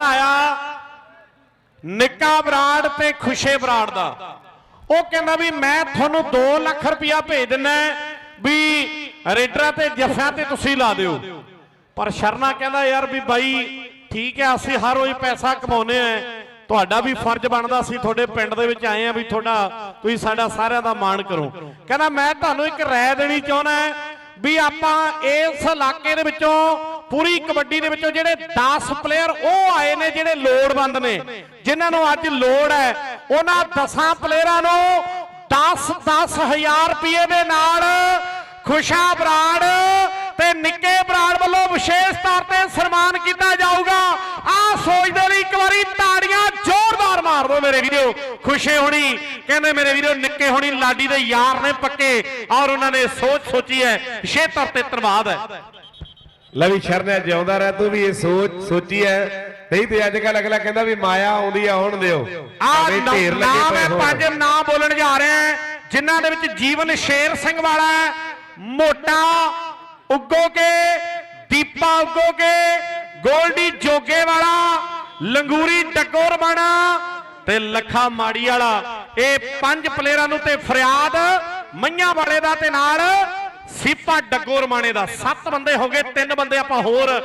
ਆਇਆ ਨਿੱਕਾ ਬਰਾੜ ਤੇ ਖੁਸ਼ੇ ਬਰਾੜ ਦਾ। ਉਹ ਕਹਿੰਦਾ ਵੀ ਮੈਂ ਤੁਹਾਨੂੰ 2 ਲੱਖ ਰੁਪਇਆ ਭੇਜ ਦਿੰਨਾ ਵੀ ਰੇਡਰਾਂ ਤੇ ਜਫਿਆਂ ਤੇ ਤੁਸੀਂ ਲਾ ਦਿਓ। ਪਰ ਸ਼ਰਨਾ ਕਹਿੰਦਾ ਯਾਰ ਵੀ ਬਾਈ, ਠੀਕ ਹੈ, ਅਸੀਂ ਹਰ ਰੋਜ਼ ਪੈਸਾ ਕਮਾਉਨੇ ਆ ਤੁਹਾਡਾ ਵੀ ਫਰਜ਼ ਬਣਦਾ ਸੀ ਤੁਹਾਡੇ ਪਿੰਡ ਦੇ ਵਿੱਚ ਆਏ ਆ ਵੀ ਤੁਹਾਡਾ ਤੁਸੀਂ ਸਾਡਾ ਸਾਰਿਆਂ ਦਾ ਮਾਣ ਕਰੋ। ਕਹਿੰਦਾ ਮੈਂ ਤੁਹਾਨੂੰ ਇੱਕ ਰਾਏ ਦੇਣੀ ਚਾਹੁੰਦਾ ਵੀ ਆਪਾਂ ਇਸ ਇਲਾਕੇ ਦੇ ਵਿੱਚੋਂ ਪੂਰੀ ਕਬੱਡੀ ਦੇ ਵਿੱਚੋਂ ਜਿਹੜੇ 10 ਪਲੇਅਰ ਉਹ ਆਏ ਨੇ ਜਿਹੜੇ ਲੋੜਵੰਦ ਨੇ, ਜਿਨ੍ਹਾਂ ਨੂੰ ਅੱਜ ਲੋੜ ਹੈ। ਉਹਨਾਂ 10 ਪਲੇਅਰਾਂ ਨੂੰ 10 10000 ਰੁਪਏ ਦੇ ਨਾਲ ਖੁਸ਼ਾ ਬਰਾੜ ਤੇ ਨਿੱਕੇ ਬਰਾੜ ਵੱਲੋਂ ਵਿਸ਼ੇਸ਼ ਤੌਰ ਤੇ ਸਨਮਾਨ ਕੀਤਾ ਜਾਊਗਾ। ਆਹ ਸੋਚਦੇ ਲਈ ਇੱਕ ਵਾਰੀ ਤਾੜੀਆਂ ਜ਼ੋਰਦਾਰ ਮਾਰ ਦਿਓ ਮੇਰੇ ਵੀਰੋ। ਖੁਸ਼ੇ ਹੋਣੀ, ਕਹਿੰਦੇ ਮੇਰੇ ਵੀਰੋ, ਨਿੱਕੇ ਹੋਣੀ ਲਾਡੀ ਦੇ ਯਾਰ ਨੇ ਪੱਕੇ ਔਰ ਉਹਨਾਂ ਨੇ ਸੋਚ ਸੋਚੀ ਹੈ, ਵਿਸ਼ੇਸ਼ ਤੇ ਧੰਨਵਾਦ ਹੈ। ਲੈ ਵੀ ਸ਼ਰਨਿਆ ਜਿਉਂਦਾ ਰਹਿ ਤੂੰ ਵੀ ਇਹ ਸੋਚ ਸੋਚੀ ਐ। ਨਹੀਂ ਤੇ ਅੱਜ ਕੱਲ ਅਗਲਾ ਕਹਿੰਦਾ ਵੀ ਮਾਇਆ ਆਉਂਦੀ ਆ ਹੁਣ ਦਿਓ ਆ ਭਾਵੇਂ ਢੇਰ ਲੱਗੇ ਨਾਮ ਪਏ ਹੈ ਹੋਣ। ਪੰਜ ਨਾਮ ਬੋਲਣ ਜਾ ਰਹੇ ਹਾਂ ਜਿਨ੍ਹਾਂ ਦੇ ਵਿੱਚ ਜੀਵਨ ਸ਼ੇਰ ਸਿੰਘ ਵਾਲਾ ਹੈ, ਮੋਟਾ ਉੱਗੋਗੇ ਦੀਪਾ ਉੱਗੋਗੇ ਗੋਲਡੀ ਜੋਗੇ ਵਾਲਾ ਲੰਗੂਰੀ ਡੱਗੋਰ ਬਾਣਾ ਤੇ ਲੱਖਾ ਮਾੜੀ ਵਾਲਾ। ਇਹ ਪੰਜ ਪਲੇਅਰਾਂ ਨੂੰ ਤੇ ਫਰਿਆਦ ਮਈਆਂ ਵਾਲੇ ਦਾ ਤੇ ਨਾਲ ਸੀਪਾ ਡੱਗੋ ਰਮਾਣੇ ਦਾ ਸੱਤ ਬੰਦੇ ਹੋ ਗਏ ਤਿੰਨ ਬੰਦੇ ਆਪਾਂ ਹੋਰ